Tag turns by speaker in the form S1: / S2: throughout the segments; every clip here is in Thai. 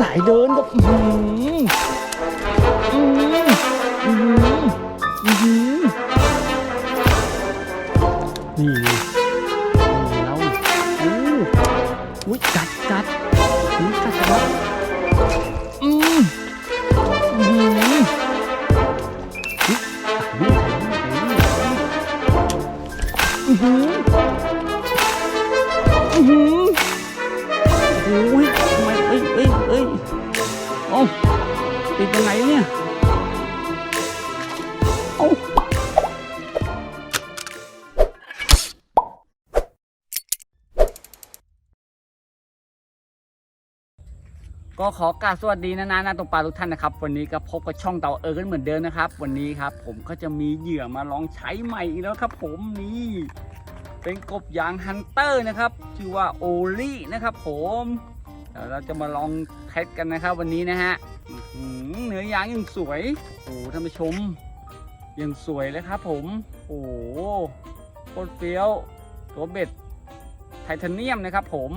S1: สายเดินก็อื้อหืออื้อหืออื้อหืออื้อหือนี่นี่แล้วอู้อุ้ยกัดกัดอุ้ยกัดกัดอืมอื้อหืออืออหืออื้อหือโอ้ย ยังไงเนี่ยเอ้าก็ขอกราบสวัสดีนะนะนาตกปลาทุกท่านนะครับ วันนี้ก็พบกับช่องเต่าเออกันเหมือนเดิมนะครับ วันนี้ครับ ผมก็จะมีเหยื่อมาลองใช้ใหม่อีกแล้วครับ ผมนี่เป็นกบยางฮันเตอร์นะครับ ชื่อว่าโอลี่นะครับ ผมเดี๋ยวเราจะมาลองเทสกันนะครับ วันนี้นะฮะอื้อหือ เนื้อยางยังสวย โอ้โหท่านผู้ชมยังสวยเลยครับผม โอ้โหโคตรเฟี้ยว ตัวเบ็ดไทเทเนียมนะครับผม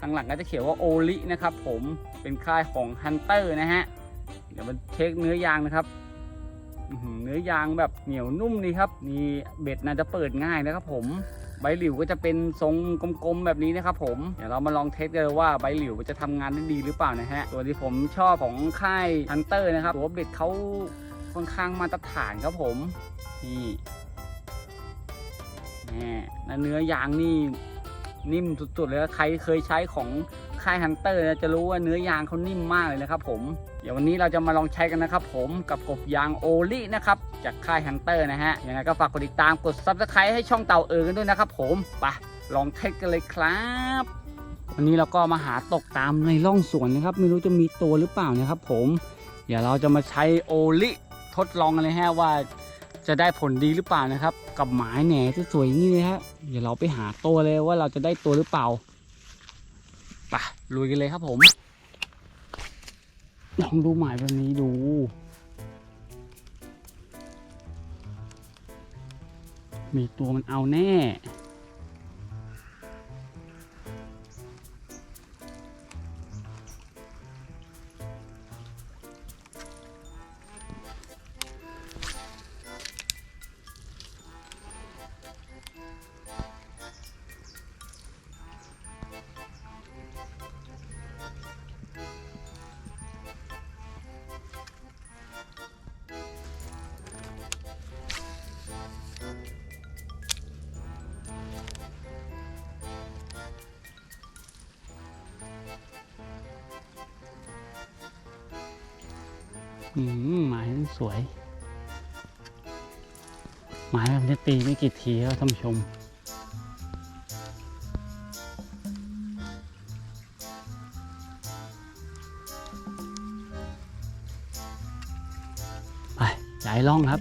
S1: ข้างหลังก็จะเขียนว่าโอลินะครับผมเป็นค่ายของฮันเตอร์นะฮะ เดี๋ยวมาเช็คเนื้อยางนะครับเนื้อยางแบบเหนียวนุ่มนี่ครับ นี่เบ็ดน่าจะเปิดง่ายนะครับผม ใบหลิวก็จะเป็นทรงกลมๆแบบนี้นะครับผมเดี๋ยวเรามาลองเทสกันเลยว่าใบหลิวจะทำงานได้ดีหรือเปล่านะฮะตัวที่ผมชอบของค่ายฮันเตอร์นะครับตัวเบ็ดเขาค่อนข้างมาตรฐานครับผมนี่แน่เนื้อยางนี่นิ่มสุดๆเลยใครเคยใช้ของ ค่ายฮันเตอร์จะรู้ว่าเนื้อยางเขานิ่มมากเลยนะครับผมเดี๋ยววันนี้เราจะมาลองใช้กันนะครับผมกับกบยางโอลี่นะครับจากค่ายฮันเตอร์นะฮะยังไงก็ฝากกดติดตามกด subscribe ให้ช่องเต่าเออกันด้วยนะครับผมไปลองเทสกันเลยครับวันนี้เราก็มาหาตกตามในร่องสวนนะครับ ไม่รู้จะมีตัวหรือเปล่านะครับผม เดี๋ยวเราจะมาใช้โอลี่ทดลองกันเลยฮะว่าจะได้ผลดีหรือเปล่านะครับ กับหมายแหน่ที่สวยอย่างนี้เลยฮะเดี๋ยวเราไปหาตัวเลยว่าเราจะได้ตัวหรือเปล่า ไปลุยกันเลยครับผมลองดูหมายแบบนี้ดู มีตัวมันเอาแน่ อืมหมายมันสวย หมายแบบนี้ตีไม่กี่ทีแล้วท่านผู้ชมไปย้ายล่องครับ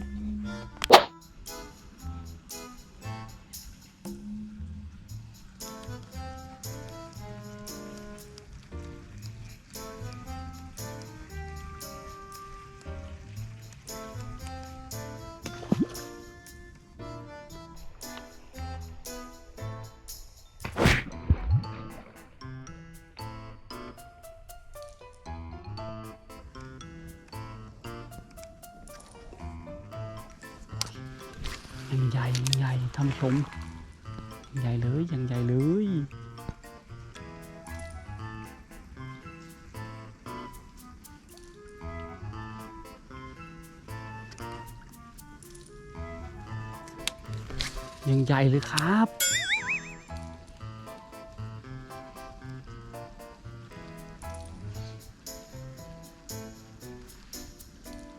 S1: ท่านผู้ชม ใหญ่เลยยังใหญ่เลยยังใหญ่เลยครับ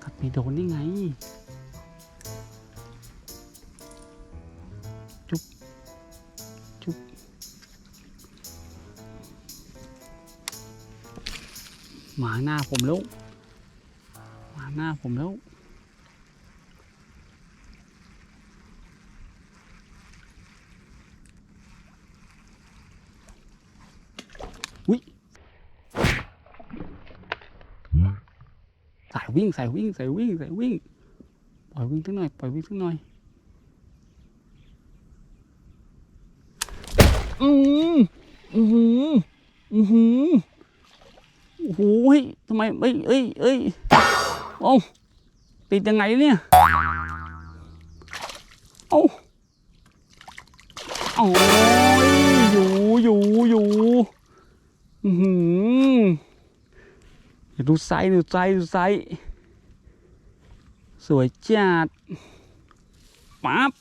S1: กัดไม่โดนได้ไง มาหน้าผมแล้ว มาหน้าผมแล้ว อุ้ยสายวิ่งสายวิ่งสายวิ่งสายวิ่ง ปล่อยวิ่งสักหน่อย ปล่อยวิ่งสักหน่อย อืมอือหืออื อหือโโหเฮ้ยทำไมเอ้ยเอ้ยเอ้ยเอ้าติดยังไงเนี่ยเอ้าโอ้ยอยู่อยู่อยู่อือหือดูไซส์ดูไซส์ดูไซส์สวยจัดปั๊บ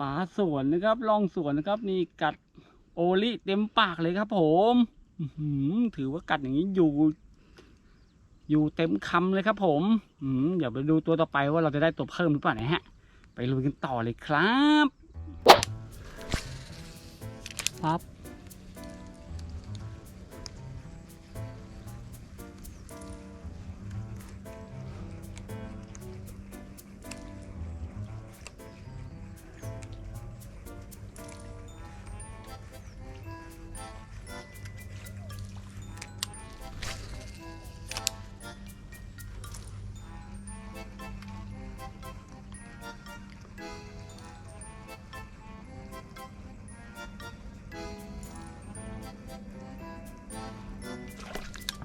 S1: ปลาสวนนะครับลองสวนนะครับ นี่กัดโอลิเต็มปากเลยครับผม ถือว่ากัดอย่างนี้อยู่ อยู่เต็มคำเลยครับ ผม อืมเดี๋ยวไปดูตัวต่อไปว่าเราจะได้ตัวเพิ่มหรือเปล่านะฮะ ไปลุยกันต่อเลยครับปั๊บ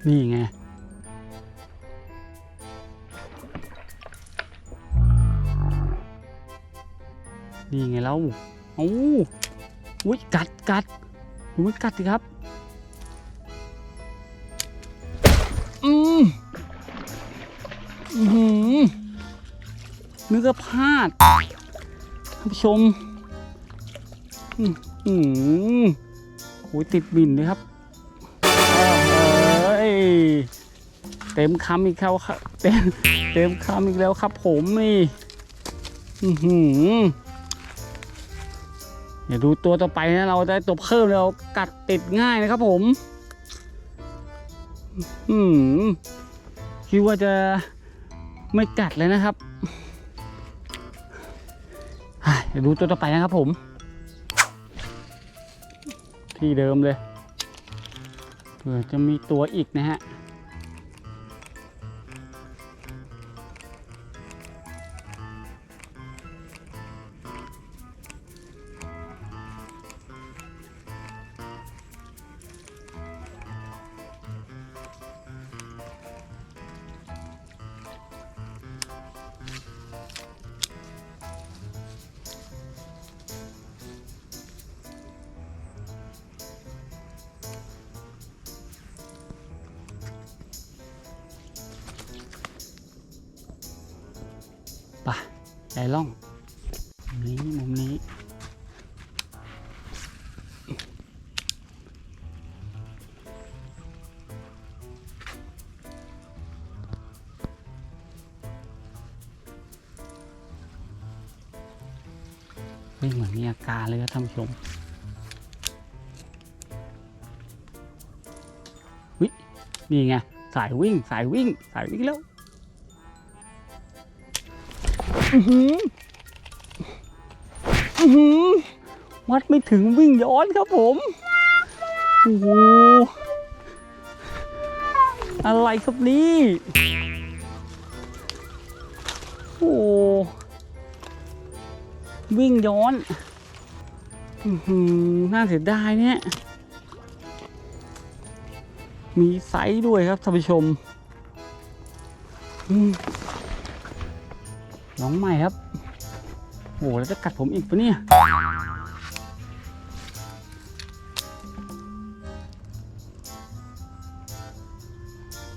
S1: นี่ไง นี่ไงแล้วโอ้อุ้ยกัดกัดอุ้ยกัดสิครับ อืมอือหือนึกว่าพลาดท่านผู้ชม อืมอืมโอ้ยติดบินเลยครับ เต็มคำอีกแล้วครับเต็มเต็มคำอีกแล้วครับ ผมนี่อือหือเดี๋ยวดูตัวต่อไปนะเราได้ตัวเพิ่มแล้วกัดติดง่ายนะครับ ผมอืมคิดว่าจะไม่กัดเลยนะครับอะเดี๋ยวดูตัวต่อไปนะครับผม ที่เดิมเลยเผื่อจะมีตัวอีกนะฮะ ไปไดล่องมุมนี้มุมนี้เฮ้ยเหมือนมีอาการเลยครับท่านผู้ชมวินี่ไง สายวิ่ง สายวิ่ง สายวิ่งแล้ว วัดไม่ถึงวิ่งย้อนครับผม โอ้โห อะไรครับนี่ โอ้โหวิ่งย้อนอื้อหือน่าเสียดายเนี่ย มีไซส์ด้วยครับท่านผู้ชม น้องใหม่ครับโอ้แล้วจะกัดผมอีกปะเนี่ย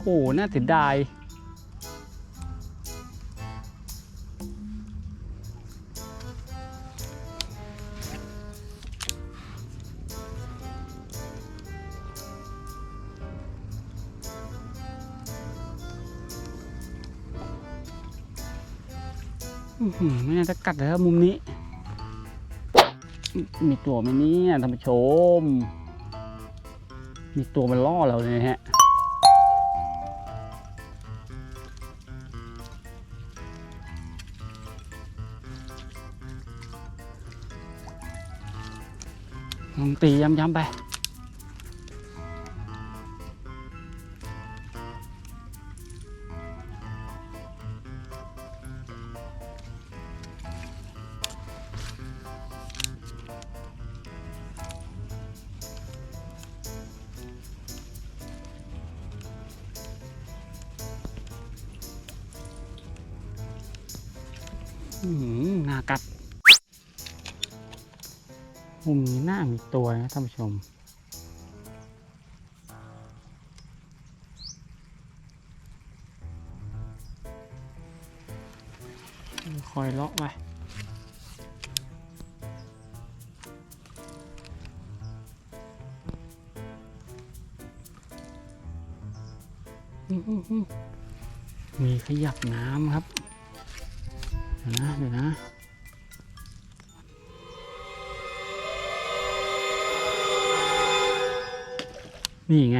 S1: โอ้น่าเสียดาย ไม่น่าจะกัดเลยครับมุมนี้ มีตัวไหมเนี่ยท่านผู้ชม มีตัวมันล่อเราเลยฮะลองตีย้ำๆไป หือหนากัดมุมนี้หน้ามีตัวนะท่านผู้ชม คอยเลาะไปมีขยับน้ำครับ ดี๋ยวนะเดี๋ยวนะนี่ไง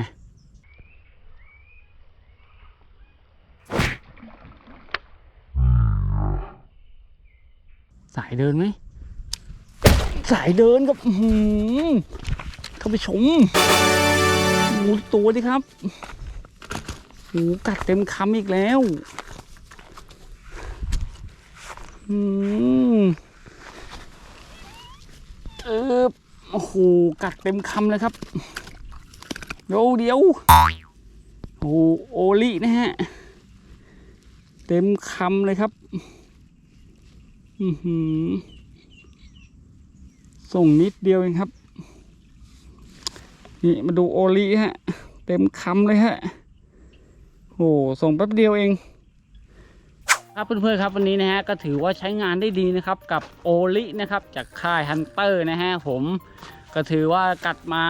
S1: สายเดินไหม สายเดินครับอื้อหือท่านผู้ชมโอ้ตัวดิครับโอ้กัดเต็มคำอีกแล้ว อืมเออโอ้โห กัดเต็มคำเลยครับ เดี๋ยวเดี๋ยวโอ้โอลินะฮะ เต็มคำเลยครับ อือส่งนิดเดียวเองครับ นี่มาดูโอลิฮะ เต็มคำเลยฮะโอ้ส่งแป๊บเดียวเอง ครับเพื่อนๆครับวันนี้นะฮะก็ถือว่าใช้งานได้ดีนะครับกับโอลินะครับจากค่ายฮันเตอร์นะฮะผมก็ถือว่ากัดมา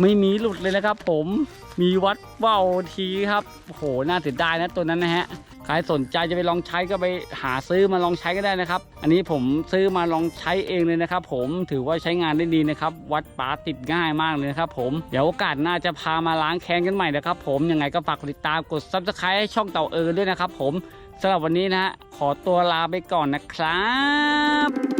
S1: ไม่มีหลุดเลยนะครับ ผมมีวัดเบ้าทีครับโหน่าเสียดายนะตัวนั้นนะฮะใครสนใจจะไปลองใช้ก็ไปหาซื้อมาลองใช้ก็ได้นะครับ อันนี้ผมซื้อมาลองใช้เองเลยนะครับ ผมถือว่าใช้งานได้ดีนะครับ วัดปลาติดง่ายมากเลยนะครับผมเดี๋ยวโอกาสหน้าจะพามาล้างแค้นกันใหม่นะครับ ผมยังไงก็ฝากติดตามกดซับสไครต์ให้ช่องเต่าเออด้วยนะครับ ผม สำหรับวันนี้นะฮะขอตัวลาไปก่อนนะครับ